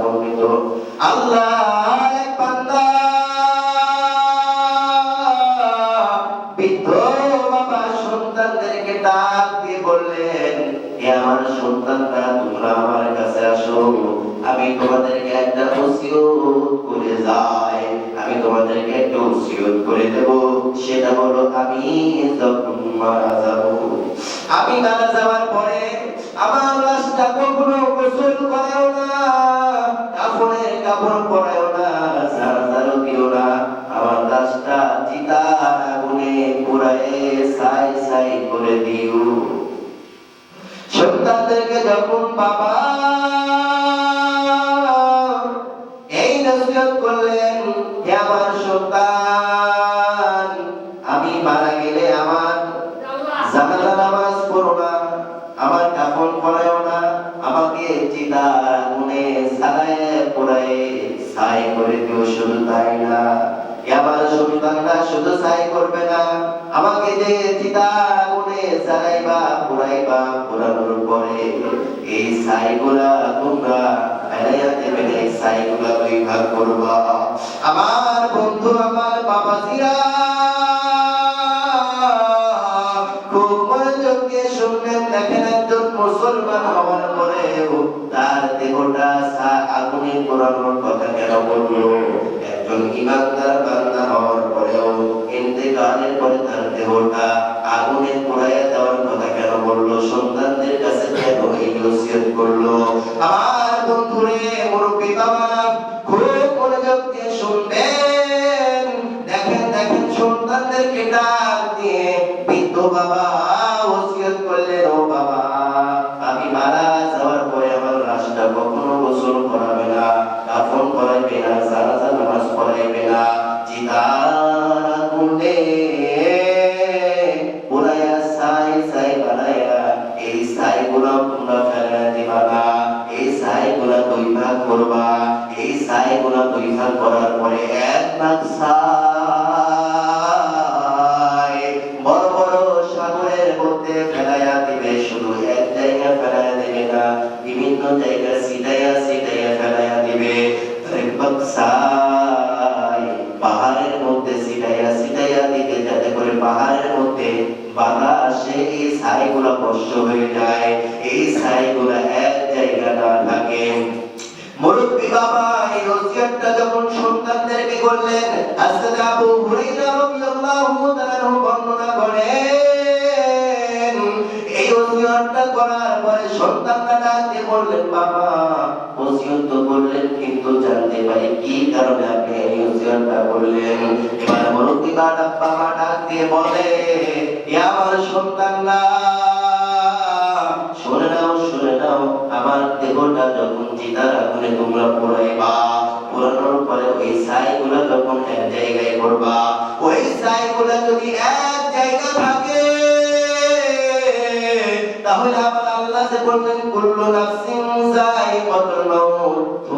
বর্ণিত সাই সাই করে দিও। সন্তানদেরকে যখন বাবা এই নসিহত করলেন হে আমার সন্তান এই সাইগুলা তোমরা বেড়াইয়াতে বেড়াই সাইগুলা দুই করবা। আমার বন্ধু আমার বাবাজিরা মুরব্বী বাবা বললেন, বাবা ওসিয়ত তো করলেন, কিন্তু জানতে পারি কি কারণে আপনি এই ওসিয়তটা করলেন? এবার মুরব্বী বাবা বাবা ডাক দিয়ে বলে, এ আমার সন্তানরা যখন চিতার আগুনে তোমরা পোড়াইবা। পোড়ানোর পরে ওই ছাইগুলা যখন এক জায়গায় করবা ওই ছাইগুলা যদি এক জায়গা থাকে, তাহলে আবার আল্লাহ যে বললেন, কুল্লু নাফসিন যায়িকাতুল মাউত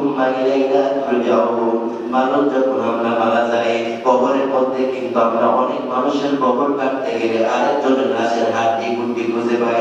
মানুষ যখন আমরা মারা যাই কবরের মধ্যে কিন্তু আমরা অনেক মানুষের কবর কাটতে গেলে আরেকজনের লাশের হাড্ডি গুড্ডি খুঁজে পাই।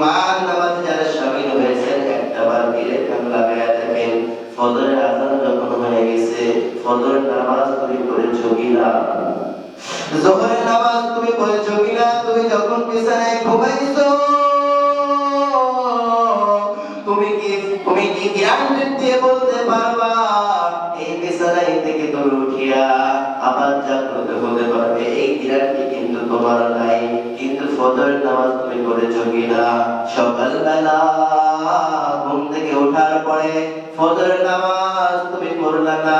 জুমার নামাজে যারা শামিল হয়েছেন, একটা বার ফিরে কান লাগায়া দেখেন ফজরের আজান যখন হয়ে গেছে, ফজরের নামাজ তুমি পড়েছো কিনা? জোহরের নামাজ তুমি পড়েছো কিনা? তুমি যখন বিছানায় ঘুমাইছো, তুমি কি তুমি কি গ্যারান্টি দিয়ে বলতে পারবা? এই বিছানায় থেকে তুমি উঠিয়া আবার জাগ্রত হতে পারবে। এই গ্যারান্টি কিন্তু তোমার নাই। কিন্তু ফজর নামাজ তুমি পড়েছো কিনা? সকালবেলা ঘুম থেকে ওঠার পরে ফজর নামাজ তুমি পড়লা না?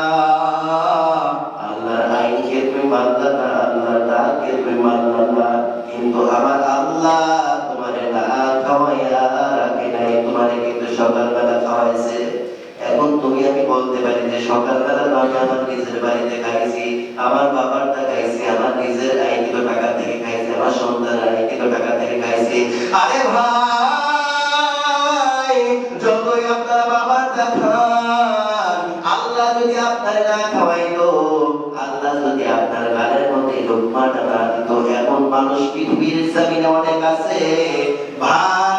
আল্লাহর আইনকে তুমি না? আল্লাহর তুমি না? কিন্তু আমার আল্লাহ তোমারে না খাওয়াইয়া রাখে নাই। তোমারে কিন্তু সকালবেলা খাওয়াইছে। এখন তুমি আমি বলতে পারি যে সকালবেলা আমি আমার নিজের বাড়িতে খাইছি। আমার বাবারটা খাইছি, আমার নিজের আইকিত টাকা থেকে খাইছি, আমার সন্তানের আইকিত টাকা থেকে খাইছি। আরে ভাই, যতই আপনার বাবারটা খান, আল্লাহ যদি আপনার না খাওয়াইতো, আল্লাহ যদি আপনার গালের মধ্যে লোকমাটা না দিত এমন মানুষ পৃথিবীর জমিনে অনেক আছে। ভাত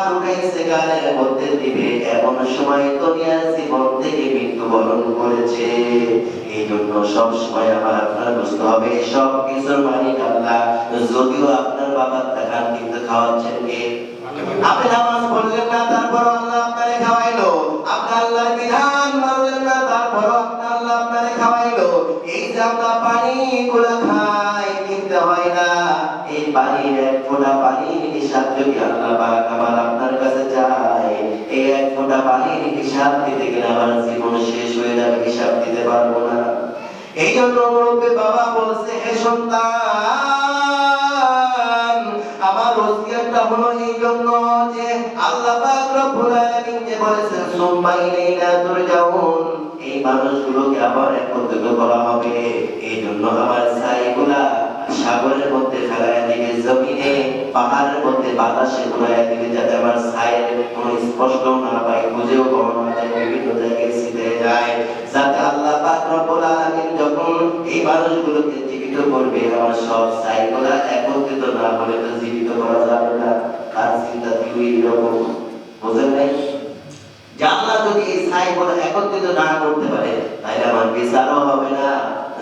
গালের মধ্যে দিবে, এমন সময় দুনিয়ার জীবন থেকে মৃত্যুবরণ করেছে। এই জন্য সব সময় আমার আপনার বুঝতে হবে সব কিছুর মালিক আল্লাহ। যদিও আপনার বাবার দেখান কিন্তু খাওয়াচ্ছেন কে? আপনি নামাজ পড়লেন না তারপর আল্লাহ আপনারে খাওয়াইলো। আপনি আল্লাহর বিধান মানলেন না তারপর আপনি আল্লাহ আপনারে খাওয়াইলো। এই যে আমরা পানি গুলা খাই, কিনতে হয় না। এই পানির এক ফোঁটা পানির হিসাব যদি আল্লাহ আমার আপনার ফোঁটা পানির হিসাব দিতে গেলে আমার জীবন শেষ হয়ে যাবে, হিসাব দিতে পারব না। এই জন্য মুরব্বী বাবা বলছে, হে সন্তান, আমার হলো এই জন্য যে আল্লাহ পাক রব্বুল আলামিন যে বলেছেন তুরজাউন এই মানুষগুলোকে আবার একত্রিত করা হবে। এই জন্য আমার ছাইগুলা সাগরের মধ্যে ফেলায় দিবে জমিনে, পাহাড়ের মধ্যে বাতাসে ঘুরায় দিবে যাতে আমার ছায়ের কোনো স্পষ্ট না পাই খুঁজেও পাওয়া না বিভিন্ন জায়গায় ছিটে যায়। যাতে আল্লাহ পাক রব্বুল আলামিন যখন এই মানুষগুলোকে জীবিত করবে, আমার সব একত্রিত না হলে তো জীবিত করা যাবে না। তার চিন্তা দুই রকম। বোঝেন নাই? জানলা যদি এই একত্রিত না করতে পারে, তাহলে আমার বিচারও হবে না।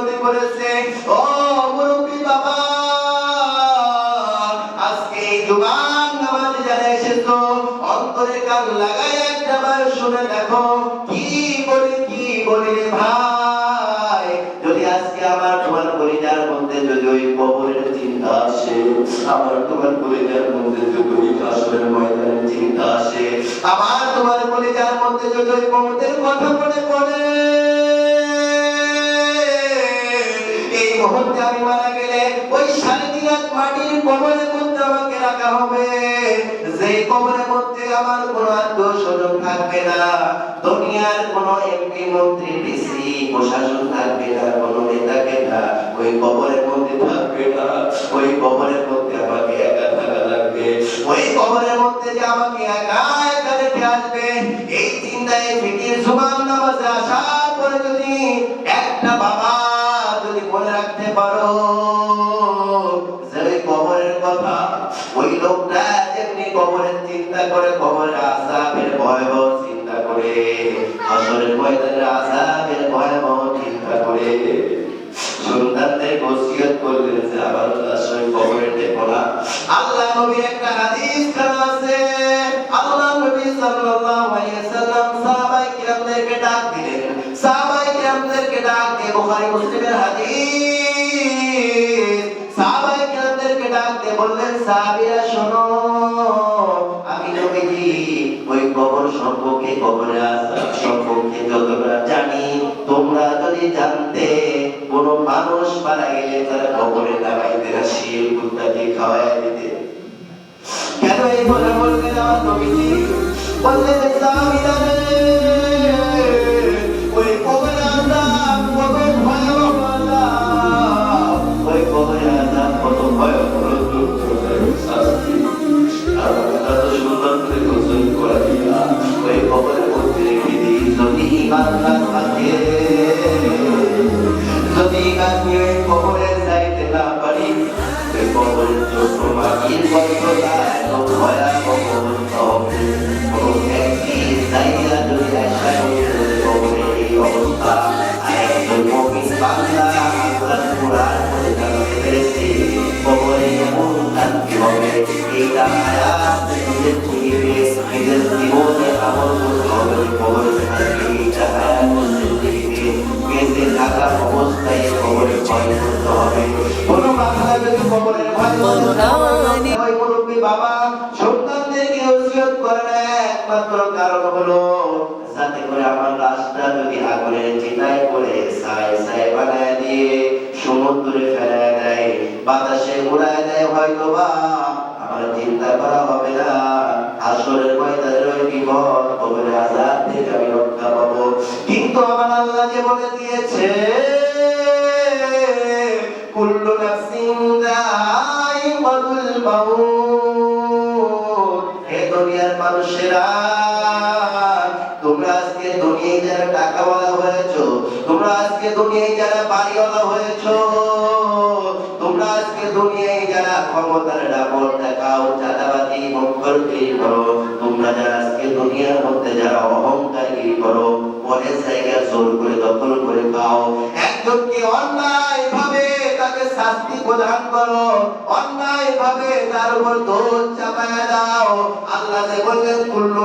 মিনতি করেছে। ও মুরব্বী বাবা, আজকে জুবান নামাজ যারা এসেছ, অন্তরে কান লাগাই একটা শুনে দেখো, কি বলি কি বলি ভাই? যদি আজকে আমার তোমার পরিচার মধ্যে যদি ওই কবরের চিন্তা আসে, আমার তোমার পরিচার মধ্যে যদি ওই আসরের ময়দানের চিন্তা আসে আমার তোমার পরিচার মধ্যে যদি ওই কবরের কথা মনে পড়ে মুহূর্তে আমি মারা গেলে ওই সাড়ে তিন মাটির কবরের মধ্যে আমাকে রাখা হবে। যে কবরের মধ্যে আমার কোনো আত্মীয় স্বজন থাকবে না, দুনিয়ার কোনো এমপি, মন্ত্রী, ডিসি, প্রশাসন থাকবে না, কোনো নেতাকে না ওই কবরের মধ্যে থাকবে না, ওই কবরের মধ্যে আমাকে একা থাকা লাগবে। ওই কবরের মধ্যে যে আমাকে একা একা রেখে আসবে, এই চিন্তায় ফিকির সুমান নামাজে আসার পরে যদি একটা বাবা মনে রাখতে পারো কবরের কথা, ওই লোকটা যেমনি কবরের চিন্তা করে, কবরের আজাবের ভয়াবহ চিন্তা করে আসরের ময়দানের আজাবের ভয়াবহ চিন্তা করে। সন্তানদের ওসিয়ত করলেন যে আবার আসলে কবরে দেখো আল্লাহ নবীর একটা হাদিস খানা আছে। আল্লাহ নবী সাল্লাল্লাহু আলাইহি ওয়াসাল্লাম সাহাবায়ে কিরামদেরকে ডাক দিলেন। সাহাবায়ে কিরামদেরকে ডাক দিয়ে বুখারী মুসলিমের হাদিস বললেন, সাহাবীরা, শোনো, আমি নবীজি, ওই কবর সম্পর্কে কবরে সম্পর্কে যতটা জানি, তোমরা যদি জানতে কোন মানুষ মারা গেলে তারা কবরে লাগাইতে না শিল কুত্তাকে খাওয়াই দিতে। কেন এই কথা বললেন আমার নবীজি? বললেন, সাহাবীরা না থাকে, যদি নিয়ে ওই কবরে যাইতে না পারি ওই কবরের জন্য মাটির গল্পটা এত ভয়াবহ সমুদ্রে ফেলায় দেয়, বাতাসে উড়ায় দেয় হয়তো বা আমার চিন্তা করা হবে না। আসরের ময়দানের ওই বিপদ কবরে আজাদ থেকে আমি রক্ষা পাবো। কিন্তু আমার আল্লাহ যে বলে দিয়েছে কুল্লু নাফসিন দাইকাতুল মাউত হে দুনিয়ার মানুষেরা, তোমরা আজকে দুনিয়ায় যারা টাকাওয়ালা হয়েছো, তোমরা আজকে দুনিয়ায় যারা বাড়িওয়ালা হয়েছো, তোমরা আজকে দুনিয়ায় যারা ক্ষমতার ডাবল দেখাও চাঁদাবাদি মঙ্গলগিরি করো, তোমরা যারা আজকে দুনিয়ার মধ্যে যারা অহংকারগিরি করো পরের জায়গা জোর করে দখল করে খাও। একজনকে অন্যায় ভাবে তাকে শাস্তি প্রদান করো। অন্যায় ভাবে তার উপর দোষ চাপায় দাও। আল্লাহ যে বললেন, কুল্লু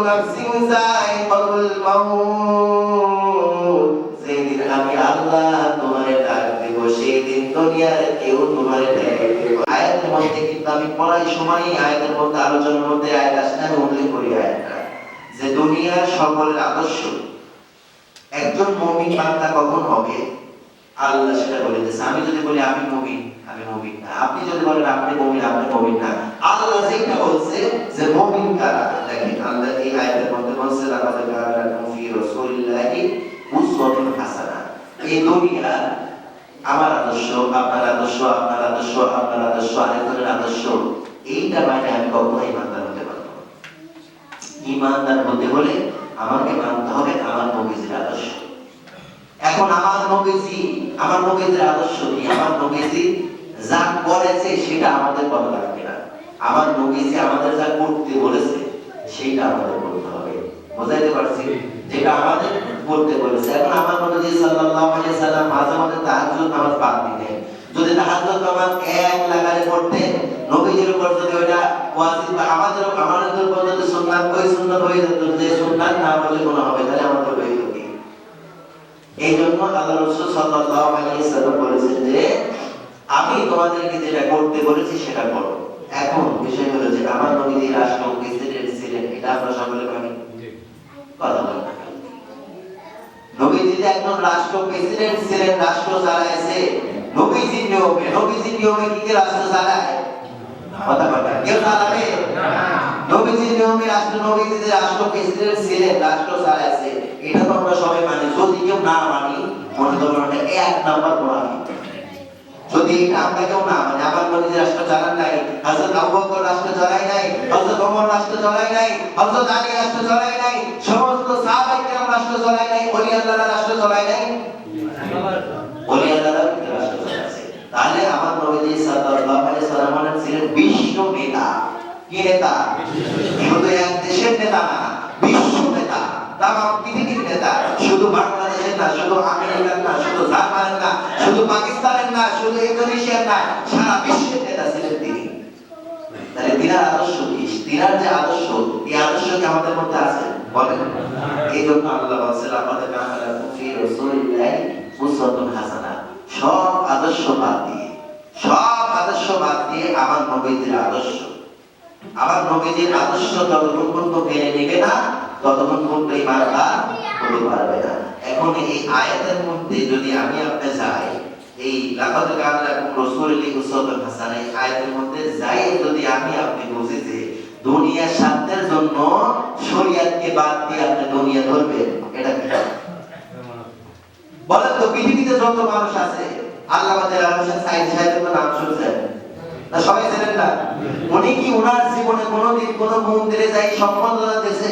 আমি আল্লাহ তোমারে ডাক দেব দুনিয়ার কেউ তোমারে আয়াতের মধ্যে কিন্তু আমি পড়াই আয়াতের মধ্যে আলোচনার মধ্যে আয়াত আসলে আমি উল্লেখ করি আয়াতটা। যে দুনিয়ার সকলের আদর্শ, একজন মমিন বান্দা কখন হবে? আল্লাহ সেটা বলে দিয়েছে আমি যদি বলি আমি মমিন আমি মমিন না। আপনি যদি বলেন আপনি মমিন আপনি মমিন না। আল্লাহ যেটা বলছে যে মমিন কারা? দেখেন, আল্লাহ এই আয়াতের মধ্যে বলছে ফি রাসূলিল্লাহি উসওয়াতুন হাসানা। এই আমার আদর্শ, আপনার আদর্শ আপনার আদর্শ আপনার আদর্শ, আরেকজনের আদর্শ। এইটা মানে আমি কখনো ইমানদার হতে পারব ইমানদার হতে হলে আমাকে মানতে হবে আমার নবীজির আদর্শ। এখন আমার নবীজি, আমার নবীজির আদর্শ কি? আমার নবীজি যা করেছে সেটা আমাদের করা লাগবে না। আমার নবীজি আমাদের যা করতে বলেছে সেটা আমাদের করতে হবে। বুঝাইতে পারছি? যেটা আমাদের করতে বলেছে। এখন আমার নবীজি সাল্লাল্লাহু আলাইহি সাল্লাম মাঝে মাঝে তাহাজ্জুদ নামাজ বাদ দিতেন। যদি তাহাজ্জুদ নামাজ এক লাগারে পড়তেন নবীজির উপর যদি ওইটা ওয়াজিব বা আমাদের আমাদের উপর যদি সুন্নাত, ওই সুন্নাত হয়ে যেত যে সুন্নাত না বলে কোনো হবে, তাহলে আমাদের হয়ে? এই জন্য আল্লাহ রসুল সাল্লাল্লাহু আলাইহি সাল্লাম বলেছেন যে আমি তোমাদেরকে যেটা করতে বলেছি সেটা করো। এখন বিষয় হলো যে আমার নবীজি রাষ্ট্র প্রেসিডেন্ট ছিলেন এটা আমরা সকলে মানি কথা বলেন। না। নবীজি একজন রাষ্ট্র প্রেসিডেন্ট ছিলেন রাষ্ট্র চালাইছে নবীজি নিয়মে নবীজি নিয়মে কি কি রাষ্ট্র চালায়? কথা কথা কেউ চালাবে? নবীজি নিয়মে রাষ্ট্র নবীজি রাষ্ট্র প্রেসিডেন্ট ছিলেন রাষ্ট্র চালাইছে। এটা তো আমরা সবাই মানি। যদি কেউ না মানি, মনে এটা এক নাম্বার কোরআন। যদি এটা আমরা কেউ না মানে আমার নবী যে রাষ্ট্র চালান নাই রাষ্ট্র নাই ওমর রাষ্ট্র নাই আলী রাষ্ট্র নাই, সমস্ত সাহাবায়ে কেরাম রাষ্ট্র নাই ওলি রাষ্ট্র নাই। ওলি রাষ্ট্র তাহলে আমার নবী সাল্লাল্লাহু আলাইহি সাল্লাম ছিলেন বিশ্ব নেতা। কি নেতা? শুধু এক দেশের নেতা না। তাম পৃথিবীর নেতা। শুধু বাংলাদেশের না, শুধু আমেরিকার না, শুধু জার্মানের না, শুধু পাকিস্তানের না, শুধু ইন্দোনেশিয়ার না, সারা বিশ্বের নেতা ছিলেন তিনি। তাহলে তিনার আদর্শ কি? তিনার যে আদর্শ, এই আদর্শ কি আমাদের মধ্যে আছে? বলেন। এই জন্য আল্লাহ বলছেন আমাদের কাহারা ফি রাসূলিল্লাহি উসওয়াতুন হাসানা। সব আদর্শ বাদ দিয়ে, সব আদর্শ বাদ দিয়ে আমার নবীজির আদর্শ। আমার নবীজির আদর্শ যতক্ষণ পর্যন্ত মেনে নেবে না ততক্ষণ পর্যন্ত ইমানদার হতে পারবে না। এখন এই আয়াতের মধ্যে যদি আমি আপনি যাই, এই লাকাদ কানা লাকুম রাসূলুল্লাহি উসওয়াতুন হাসানাহ এই আয়াতের মধ্যে যাই যদি আমি আপনি বুঝি যে দুনিয়ার স্বার্থের জন্য শরীয়তকে বাদ দিয়ে আপনি দুনিয়া ধরবেন, এটা কি? বলেন তো, পৃথিবীতে যত মানুষ আছে আল্লাহ আমাদের হোসেন সাইদ সাহেবের নাম শুনছেন? না সবাই জানেন না? উনি কি ওনার জীবনে কোনোদিন কোনো মন্দিরে যাই সম্বর্ধনা দিয়েছে?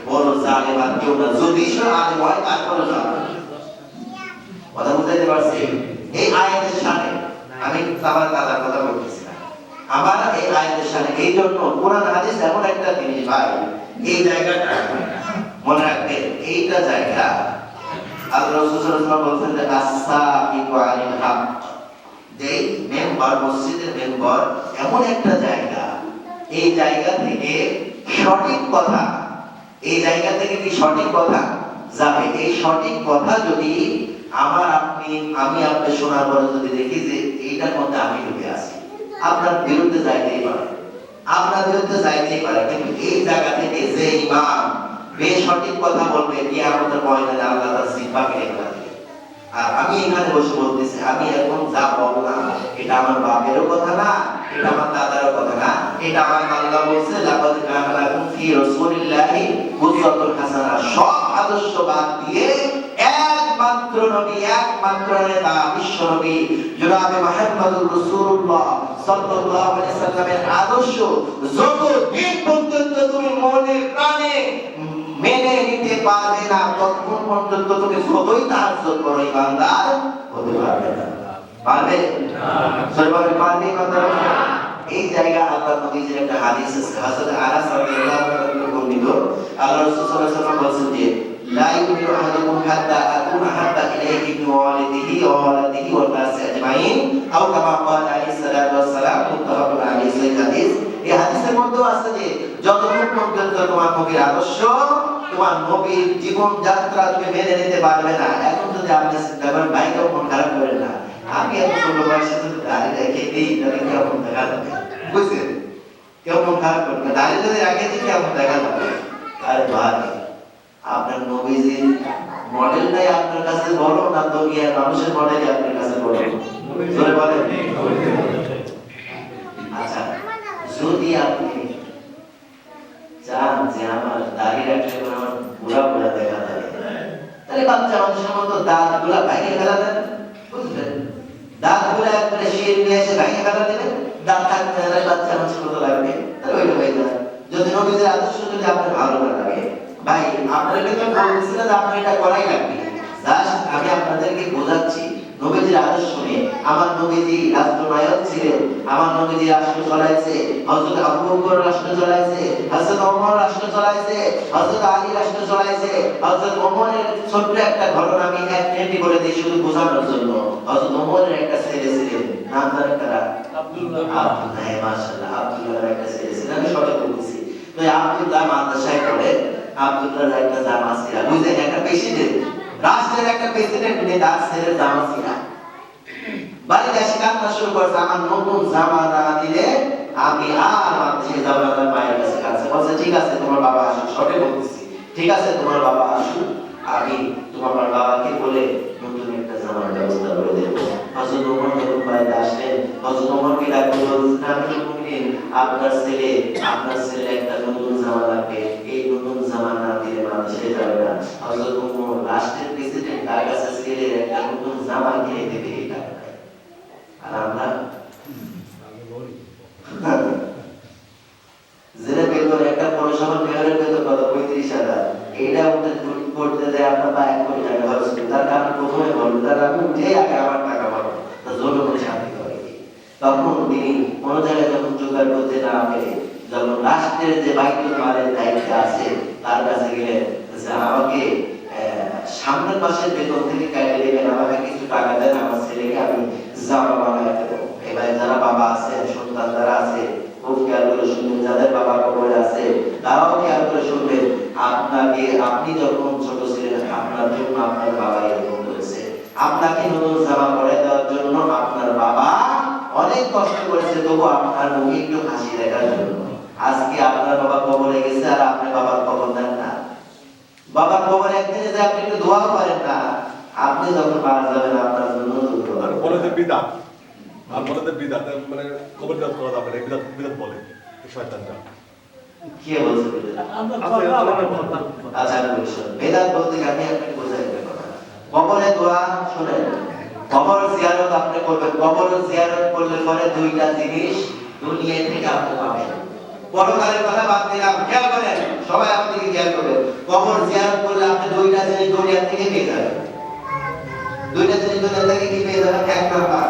বড় কেউ না। যদি সে আলেম হয় তারপরে কথা বুঝাইতে পারছি এই আয়াতের সামনে আমি আমার দাদার কথা। আমার এই আয়াতের সামনে এই জন্য কোরআন হাদিস এমন একটা জিনিস ভাই, এই জায়গাটা মনে রাখবেন, এইটা জায়গা এমন একটা জায়গা। এই জায়গা থেকে সঠিক কথা এই জায়গা থেকে কি সঠিক কথা? যাবে। এই সঠিক কথা যদি আমার আপনি, আমি আপনি শোনার পরে যদি দেখি যে এইটার মধ্যে আমি ঢুকে আছি, আপনার বিরুদ্ধে যাইতেই পারে। আপনার বিরুদ্ধে যাইতেই পারে, কিন্তু এই জায়গা থেকে যে ইমাম বেসঠিক কথা বলবে কি আমাদের ময়দানে আল্লাহ তার কেড়ে ফেলা আর আমি এখানে বসে বলতেছি, আমি এখন যা বললাম, এটা আমার বাপেরও কথা না এটা আমার দাদারও কথা না। এটা আমার আল্লাহ বলছে, লাকাদ কানা লাকুম ফি রাসূলিল্লাহি উসওয়াতুন হাসানাহ সব আদর্শ বাদ দিয়ে একমাত্র নবী, একমাত্র নেতা, বিশ্ব নবী, জনাবে মুহাম্মদুর রাসূলুল্লাহ সাল্লাল্লাহু আলাইহি সাল্লামের আদর্শ যতদিন পর্যন্ত তুমি মনে প্রাণে মেনে নিতে পারবে না, ততক্ষণ পর্যন্ত তুমি যতই তাহাজ্জুদ করো, ইমানদার হতে পারবে না। পারবে? সর্বরে পারবে ইমানদার এই জায়গা আল্লাহ নবীজির একটা হাদিস আছে আনাস রাদিয়াল্লাহু বর্ণিত। আল্লাহ রাসূল সাল্লাল্লাহু আলাইহি যে, লা ইউমিনু আহাদুকুম হাত্তা আকুনা হাত্তা ইলাইহি বি ওয়ালিদিহি ওয়া ওয়ালাদিহি ওয়ান নাস আজমাইন। আও কামা ক্বালা আলাইহিস সালাতু ওয়াস সালাম, মুত্তাফাকুন আলাইহি সহিহ হাদিস। এই হাদিসের মধ্যেও আছে যে যতক্ষণ পর্যন্ত তোমার নবীর আদর্শ, তোমার নবীর জীবন যাত্রা তুমি মেনে নিতে পারবে না, এখন যদি আপনি চিন্তা করেন ভাই মন খারাপ করেন না। আমি এত ছোট বয়সে যদি দাঁড়িয়ে রেখে দিই তাহলে কেমন দেখা যাবে বুঝছেন কেউ মন খারাপ করবে না দাঁড়িয়ে যদি রেখে দিই কেমন দেখা যাবে আরে ভাই আপনার নবীজির মডেলটাই আপনার কাছে বড় না দুনিয়ার মানুষের মডেলই আপনার কাছে বড় জোরে বলেন আচ্ছা যদি আপনি চান যে আমার দাড়ি রাখলে পরে আমার বুড়া বুড়া দেখা যাবে তাহলে বাচ্চা মানুষের মতো দাঁতগুলা ভেঙে ফেলা দেন বুঝলেন থাকতে লাগবে? তাহলে ওইটা হয়ে যাবে যদি আদর্শ যদি আপনার ভালো ভাই, আপনারা আপনার এটা করাই লাগবে। আমি আপনাদেরকে বোঝাচ্ছি নবীজির আদর্শ নিয়ে আমার নবীজি রাষ্ট্রনায়ক ছিলেন আমার নবীজি রাষ্ট্র চালাইছে হযরত আবু বকর রাষ্ট্র চালাইছে হযরত ওমর রাষ্ট্র চালাইছে হযরত আলী রাষ্ট্র চালাইছে হযরত ওমরের ছোট্ট একটা ঘটনা আমি এক মিনিটে বলে দিই শুধু বোঝানোর জন্য। হযরত ওমরের একটা ছেলে ছিলেন নাম জানেন কারা আব্দুল্লাহ। হ্যাঁ মাশাআল্লাহ আব্দুল্লাহর একটা ছেলে ছিলেন আমি সঠিক বলছি তো আব্দুল্লাহ মাদ্রাসায় পড়ে আব্দুল্লাহর একটা জামা ছিল। বুঝলেন একটা প্রেসিডেন্ট রাষ্ট্রের একটা প্রেসিডেন্ট নেতা ছেলের জামা ছিল বাড়িতে এসে কান্না শুরু করছে, আমার নতুন জামা না দিলে আমি আর না তার মায়ের কাছে কাছে বলছে, ঠিক আছে, তোমার বাবা আসুক। সঠিক বলতেছি, ঠিক আছে, তোমার বাবা আসুক, আমি তোমার বাবাকে বলে নতুন একটা জামার ব্যবস্থা করে দেবো। হযরত ওমর যখন বাড়িতে আসলেন ডাকতে বলছেন মুমিন, আপনার ছেলে আপনার ছেলে একটা নতুন জামা লাগবে, এই নতুন জামা না দিলে যাবে না। হযরত ওমর তার কাছে ছেলে একটা জামা কিনে দেবে এই আর আমরা? তখন কোনো জায়গায় যখন জোগাড় করতে না পেরে রাষ্ট্রের যে বাইতুল মালের দায়িত্বে আছে তার কাছে গেলে আমাকে আপনার পাশে বেতন থেকে কেটে দেবেন আমাকে কিছু টাকা দেন আমার ছেলেকে, আমি জামা বানায় দেবো। এবার যারা বাবা আছে, সন্তান যারা আছে খুব খেয়াল করে শুনবেন, যাদের বাবা কবরে আছে, তারাও খেয়াল করে শুনবেন, আপনাকে, আপনি যখন ছোট ছিলেন, আপনার জন্য আপনার বাবা এরকম করেছে। আপনাকে নতুন জামা পরে দেওয়ার জন্য আপনার বাবা অনেক কষ্ট করেছে, তবু আপনার মুখে একটু হাসি দেখার জন্য। আজকে আপনার বাবা কবরে গেছে, আর আপনি বাবার খবর দেন না। বাবার কবরে একদিনে যে আপনি একটু দোয়া করেন না। আপনি যখন মারা যাবেন আপনার জন্য বলে যে বিদাত আর বলে যে বিদাত মানে কবর বিদাত করা যাবে না বিদাত বিদাত বলে। শয়তানটা। কে বলছে আচ্ছা আমি বেদাত বলতে আমি আপনাকে বোঝাই কবরে দোয়া শুনেন কবর জিয়ারত আপনি করবেন। কবর জিয়ারত করলে পরে দুইটা জিনিস দুনিয়া থেকে আপনি পাবেন। পরকালের কথা বাদ দিলাম খেয়াল করেন সবাই আপনাকে খেয়াল করবেন কবর জিয়ারত করলে আপনি দুইটা জিনিস দুনিয়া থেকে পেয়ে যাবেন? দুইটা জিনিস দুনিয়া থেকে কি পেয়ে যাবেন? এক নাম্বার।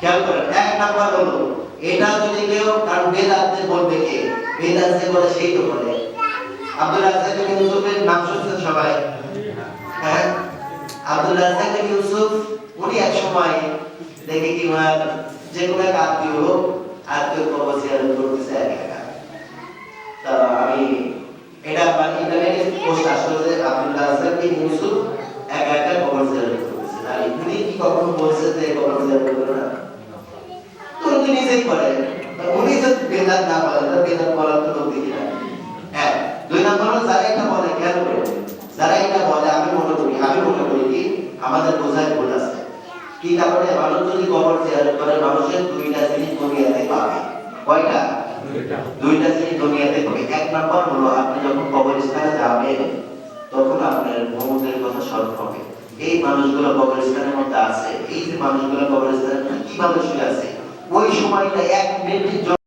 খেয়াল করেন, এক নাম্বার হলো, এটা যদি কেউ কারণ বেদাতে বলবে কে? বেদাত বলে সেই তো বলে। আব্দুল রাজ্জাক ইউসুফের নাম শুনছেন সবাই? হ্যাঁ? আব্দুল রাজ্জাক ইউসুফ, উনি এক সময় দেখে কি যে কোনো এক আত্মীয় হোক, আত্মীয় কবর জিয়ারত করতেছে একা। হ্যাঁ এটা বলে করে। যারা এটা বলে, আমি মনে করি, আমি মনে করি কি, আমাদের বোঝায় ভুল আছে। কি কারণে মানুষ যদি কবর জিয়ারত করে, মানুষের দুইটা জিনিস দুনিয়াতে পাবে কয়টা দুইটা জিনিস দুনিয়াতে পাবে এক নম্বর হলো আপনি যখন কবরস্থানে যাবেন তখন আপনার ভ্রমণের কথা স্মরণ হবে এই মানুষগুলো কবরস্থানের মধ্যে আছে এই যে মানুষগুলো কবরস্থানের মধ্যে কীভাবে শুয়ে আছে ওই সময়টা এক মিনিটের